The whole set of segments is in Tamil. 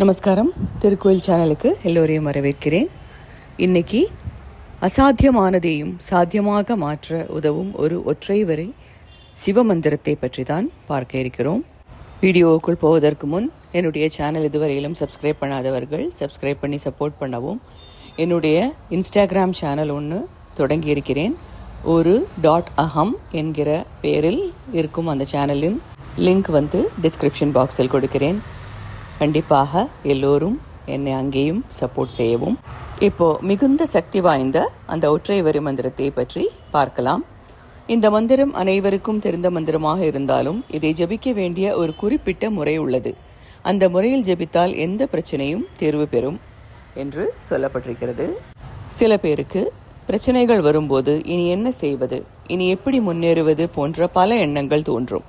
நமஸ்காரம். திருக்கோயில் சேனலுக்கு எல்லோரையும் வரவேற்கிறேன். இன்னைக்கு அசாத்தியமானதையும் சாத்தியமாக மாற்ற உதவும் ஒரு ஒற்றை வரை சிவமந்திரத்தை பற்றி தான் பார்க்க இருக்கிறோம். வீடியோவுக்குள் போவதற்கு முன் என்னுடைய சேனல் இதுவரையிலும் சப்ஸ்கிரைப் பண்ணாதவர்கள் சப்ஸ்கிரைப் பண்ணி சப்போர்ட் பண்ணவும். என்னுடைய இன்ஸ்டாகிராம் சேனல் ஒன்று தொடங்கி இருக்கிறேன் ஒரு டாட் அகம் என்கிற பெயரில் இருக்கும் அந்த சேனலின் லிங்க் வந்து டிஸ்கிரிப்ஷன் பாக்ஸில் கொடுக்கிறேன். கண்டிப்பாக எல்லோரும் என்னை அங்கேயும் சப்போர்ட் செய்யவும். இப்போ மிகுந்த சக்தி வாய்ந்த அந்த ஒற்றை வரி மந்திரத்தை பற்றி பார்க்கலாம். இந்த மந்திரம் அனைவருக்கும் தெரிந்த மந்திரமாக இருந்தாலும் இதை ஜெபிக்க வேண்டிய ஒரு குறிப்பிட்ட முறை உள்ளது. அந்த முறையில் ஜெபித்தால் எந்த பிரச்சனையும் தேர்வு பெறும் என்று சொல்லப்பட்டிருக்கிறது. சில பேருக்கு பிரச்சனைகள் வரும்போது இனி என்ன செய்வது இனி எப்படி முன்னேறுவது போன்ற பல எண்ணங்கள் தோன்றும்.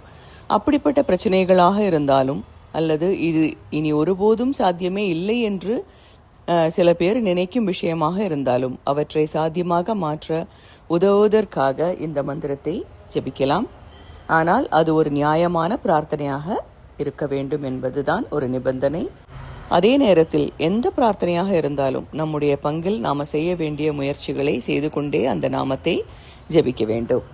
அப்படிப்பட்ட பிரச்சனைகளாக இருந்தாலும் அல்லது இது இனி ஒருபோதும் சாத்தியமே இல்லை என்று சில பேர் நினைக்கும் விஷயமாக இருந்தாலும் அவற்றை சாத்தியமாக மாற்ற உதவுவதற்காக இந்த மந்திரத்தை ஜெபிக்கலாம். ஆனால் அது ஒரு நியாயமான பிரார்த்தனையாக இருக்க வேண்டும் என்பதுதான் ஒரு நிபந்தனை. அதே நேரத்தில் எந்த பிரார்த்தனையாக இருந்தாலும் நம்முடைய பங்கில் நாம செய்ய வேண்டிய முயற்சிகளை செய்து கொண்டே அந்த நாமத்தை ஜெபிக்க வேண்டும்.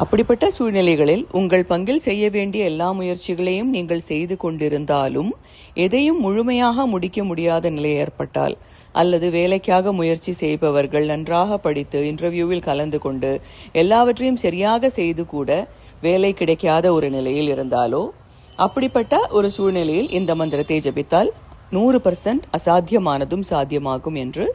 அப்படிப்பட்ட சூழ்நிலைகளில் உங்கள் பங்கில் செய்ய வேண்டிய எல்லா முயற்சிகளையும் நீங்கள் செய்து கொண்டிருந்தாலும் எதையும் முழுமையாக முடிக்க முடியாத நிலை ஏற்பட்டால் அல்லது வேலைக்காக முயற்சி செய்பவர்கள் நன்றாக படித்து இன்டர்வியூவில் கலந்து கொண்டு எல்லாவற்றையும் சரியாக செய்து கூட வேலை கிடைக்காத ஒரு நிலையில் இருந்தாலோ அப்படிப்பட்ட ஒரு சூழ்நிலையில் இந்த மந்திரத்தை ஜபித்தால் நூறு பர்சன்ட் அசாத்தியமானதும் சாத்தியமாகும் என்று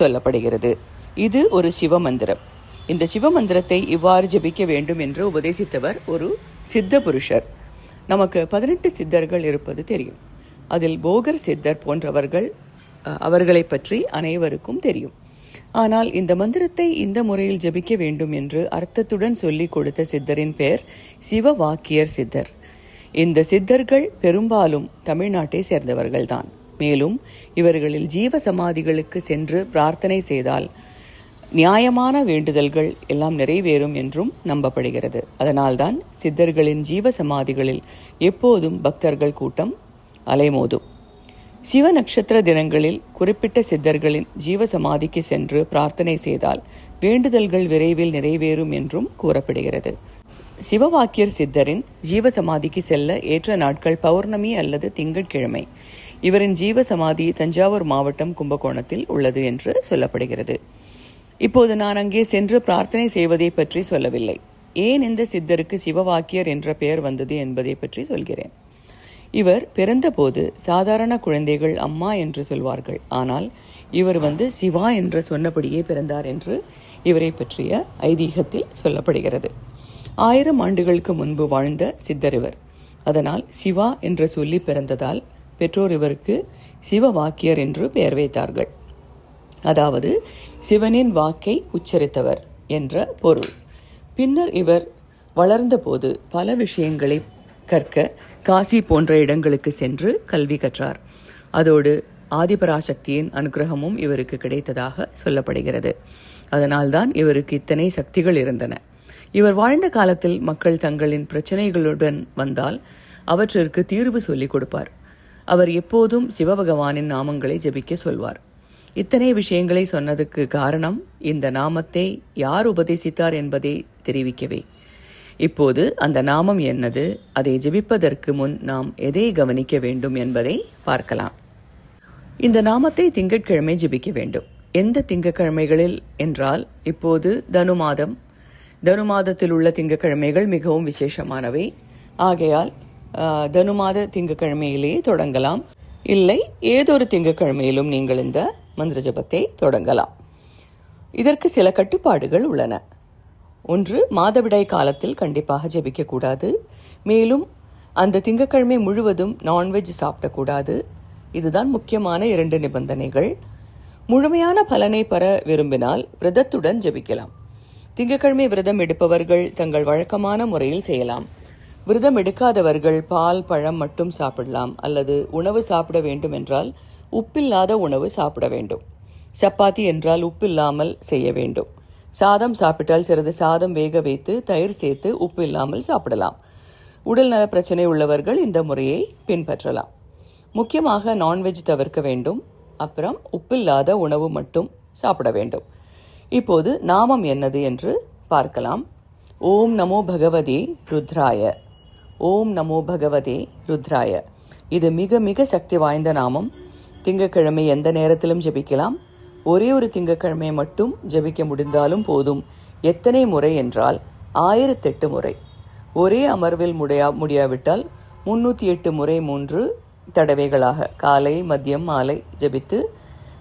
சொல்லப்படுகிறது. இது ஒரு சிவ மந்திரம். இந்த சிவ மந்திரத்தை இவ்வாறு ஜபிக்க வேண்டும் என்று உபதேசித்தவர் ஒரு சித்த புருஷர். நமக்கு பதினெட்டு சித்தர்கள் இருப்பது தெரியும். அதில் போகர் சித்தர் போன்றவர்கள் அவர்களை அவர்களைப் பற்றி அனைவருக்கும் தெரியும். ஆனால் இந்த மந்திரத்தை இந்த முறையில் ஜபிக்க வேண்டும் என்று அர்த்தத்துடன் சொல்லிக் கொடுத்த சித்தரின் பெயர் சிவவாக்கியர் சித்தர். இந்த சித்தர்கள் பெரும்பாலும் தமிழ்நாட்டை சேர்ந்தவர்கள்தான். மேலும் இவர்களில் ஜீவ சமாதிகளுக்கு சென்று பிரார்த்தனை செய்தால் நியாயமான வேண்டுதல்கள் எல்லாம் நிறைவேறும் என்றும் நம்பப்படுகிறது. அதனால்தான் சித்தர்களின் ஜீவ சமாதிகளில் எப்போதும் பக்தர்கள் கூட்டம் அலைமோதும். சிவ நட்சத்திர தினங்களில் குறிப்பிட்ட சித்தர்களின் ஜீவ சமாதிக்கு சென்று பிரார்த்தனை செய்தால் வேண்டுதல்கள் விரைவில் நிறைவேறும் என்றும் கூறப்படுகிறது. சிவவாக்கியர் சித்தரின் ஜீவ சமாதிக்கு செல்ல ஏற்ற நாட்கள் பௌர்ணமி அல்லது திங்கட்கிழமை. இவரின் ஜீவ சமாதி தஞ்சாவூர் மாவட்டம் கும்பகோணத்தில் உள்ளது என்று சொல்லப்படுகிறது. இப்போது நான் அங்கே சென்று பிரார்த்தனை செய்வதை பற்றி சொல்லவில்லை. ஏன் இந்த சித்தருக்கு சிவவாக்கியர் என்ற பெயர் வந்தது என்பதை பற்றி சொல்கிறேன். இவர் பிறந்தபோது சாதாரண குழந்தைகள் அம்மா என்று சொல்வார்கள். ஆனால் இவர் வந்து சிவா என்று சொன்னபடியே பிறந்தார் என்று இவரை பற்றிய ஐதீகத்தில் சொல்லப்படுகிறது. ஆயிரம் ஆண்டுகளுக்கு முன்பு வாழ்ந்த சித்தர் இவர். அதனால் சிவா என்று சொல்லி பிறந்ததால் பெற்றோர் இவருக்கு சிவ வாக்கியர் என்று பெயர் வைத்தார்கள். அதாவது சிவனின் வாக்கை உச்சரித்தவர் என்ற பொருள். பின்னர் இவர் வளர்ந்தபோது பல விஷயங்களை கற்க காசி போன்ற இடங்களுக்கு சென்று கல்வி கற்றார். அதோடு ஆதிபராசக்தியின் அனுகிரகமும் இவருக்கு கிடைத்ததாக சொல்லப்படுகிறது. அதனால்தான் இவருக்கு இத்தனை சக்திகள் இருந்தன. இவர் வாழ்ந்த காலத்தில் மக்கள் தங்களின் பிரச்சனைகளுடன் வந்தால் அவற்றிற்கு தீர்வு சொல்லிக் கொடுப்பார். அவர் எப்போதும் சிவபகவானின் நாமங்களை ஜெபிக்க சொல்வார். இத்தனை விஷயங்களை சொன்னதுக்கு காரணம் இந்த நாமத்தை யார் உபதேசித்தார் என்பதை தெரிவிக்கவே. இப்போது அந்த நாமம் என்னது? அதை ஜெபிப்பதற்கு முன் நாம் எதை கவனிக்க வேண்டும் என்பதை பார்க்கலாம். இந்த நாமத்தை திங்கட்கிழமை ஜெபிக்க வேண்டும். எந்த திங்கட்கிழமைகளில் என்றால் இப்போது தனு மாதம். தனு மாதத்தில் உள்ள திங்கட்கிழமைகள் மிகவும் விசேஷமானவை. ஆகையால் தனுமாத தனு மாத திங்கட்கிழமையிலேயே தொடங்கலாம். இல்லை ஏதொரு திங்கட்கிழமையிலும் நீங்கள் இந்த மந்திர ஜபத்தை தொடங்கலாம். இதற்கு சில கட்டுப்பாடுகள் உள்ளன. ஒன்று மாதவிடாய் காலத்தில் கண்டிப்பாக ஜெபிக்கக்கூடாது. மேலும் அந்த திங்கக்கிழமை முழுவதும் நான்வெஜ் சாப்பிடக்கூடாது. இதுதான் முக்கியமான இரண்டு நிபந்தனைகள். முழுமையான பலனை பெற விரும்பினால் விரதத்துடன் ஜெபிக்கலாம். திங்கக்கிழமை விரதம் எடுப்பவர்கள் தங்கள் வழக்கமான முறையில் செய்யலாம். விரதம் எடுக்காதவர்கள் பால் பழம் மட்டும் சாப்பிடலாம் அல்லது உணவு சாப்பிட வேண்டும் என்றால் உப்பில்லாத உணவு சாப்பிட வேண்டும். சப்பாத்தி என்றால் உப்பில்லாமல் செய்ய வேண்டும். சாதம் சாப்பிட்டால் சிறிது சாதம் வேக வைத்து தயிர் சேர்த்து உப்பு இல்லாமல் சாப்பிடலாம். உடல் நல பிரச்சனை உள்ளவர்கள் இந்த முறையை பின்பற்றலாம். முக்கியமாக நான்வெஜ் தவிர்க்க வேண்டும். அப்புறம் உப்பில்லாத உணவு மட்டும் சாப்பிட வேண்டும். இப்போது நாமம் என்னது என்று பார்க்கலாம். ஓம் நமோ பகவதி ருத்ராய. ஓம் நமோ பகவதே ருத்ராய. இது மிக மிக சக்தி வாய்ந்த நாமம். திங்கட்கிழமை எந்த நேரத்திலும் ஜெபிக்கலாம். ஒரே ஒரு திங்கட்கிழமை மட்டும் ஜெபிக்க முடிந்தாலும் போதும். எத்தனை முறை என்றால் ஆயிரத்தெட்டு முறை. ஒரே அமர்வில் முடியா முடியாவிட்டால் முன்னூற்றி எட்டு முறை மூன்று தடவைகளாக காலை மதியம் மாலை ஜெபித்து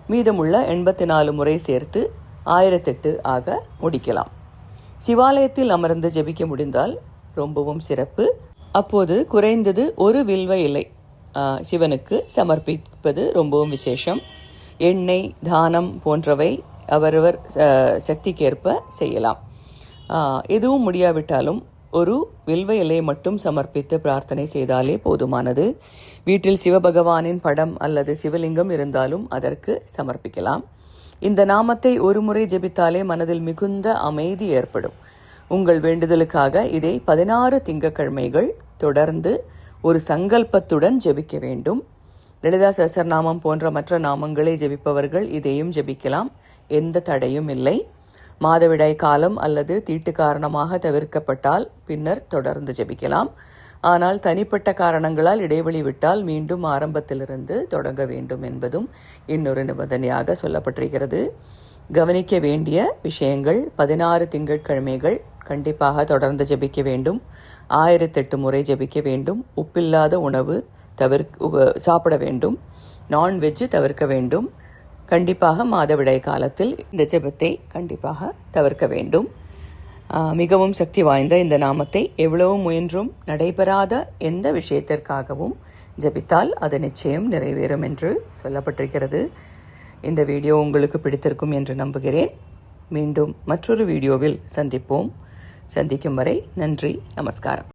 மீதமுள்ள எண்பத்தி நாலு முறை சேர்த்து ஆயிரத்தெட்டு ஆக முடிக்கலாம். சிவாலயத்தில் அமர்ந்து ஜெபிக்க முடிந்தால் ரொம்பவும் சிறப்பு. அப்போது குறைந்தது ஒரு வில்வ இலை சிவனுக்கு சமர்ப்பிப்பது ரொம்பவும் விசேஷம். எண்ணெய் தானம் போன்றவை அவரவர் சக்திக்கேற்ப செய்யலாம். எதுவும் முடியாவிட்டாலும் ஒரு வில்வ இலை மட்டும் சமர்ப்பித்து பிரார்த்தனை செய்தாலே போதுமானது. வீட்டில் சிவபகவானின் படம் அல்லது சிவலிங்கம் இருந்தாலும் அதற்கு சமர்ப்பிக்கலாம். இந்த நாமத்தை ஒரு முறை ஜெபித்தாலே மனதில் மிகுந்த அமைதி ஏற்படும். உங்கள் வேண்டுதலுக்காக இதை பதினாறு திங்கட்கிழமைகள் தொடர்ந்து ஒரு சங்கல்பத்துடன் ஜெபிக்க வேண்டும். லலிதா சஹஸ்ரநாமம் போன்ற மற்ற நாமங்களை ஜெபிப்பவர்கள் இதையும் ஜெபிக்கலாம். எந்த தடையும் இல்லை. மாதவிடாய் காலம் அல்லது தீட்டு காரணமாக தவிர்க்கப்பட்டால் பின்னர் தொடர்ந்து ஜெபிக்கலாம். ஆனால் தனிப்பட்ட காரணங்களால் இடைவெளி விட்டால் மீண்டும் ஆரம்பத்திலிருந்து தொடங்க வேண்டும் என்பதும் இன்னொரு நிபந்தனையாக சொல்லப்பட்டிருக்கிறது. கவனிக்க வேண்டிய விஷயங்கள் பதினாறு திங்கட்கிழமைகள் கண்டிப்பாக தொடர்ந்து ஜெபிக்க வேண்டும். ஆயிரத்தெட்டு முறை ஜெபிக்க வேண்டும். உப்பில்லாத உணவு தவிர்க்க சாப்பிட வேண்டும். நான்வெஜ் தவிர்க்க வேண்டும். கண்டிப்பாக மாதவிடாய் காலத்தில் இந்த ஜெபத்தை கண்டிப்பாக தவிர்க்க வேண்டும். மிகவும் சக்தி வாய்ந்த இந்த நாமத்தை எவ்வளவு முயன்றும் நடைபெறாத எந்த விஷயத்திற்காகவும் ஜெபித்தால் அது நிச்சயம் நிறைவேறும் என்று சொல்லப்பட்டிருக்கிறது. இந்த வீடியோ உங்களுக்கு பிடித்திருக்கும் என்று நம்புகிறேன். மீண்டும் மற்றொரு வீடியோவில் சந்திப்போம். சந்திக்கும் வரை நன்றி நமஸ்காரம்.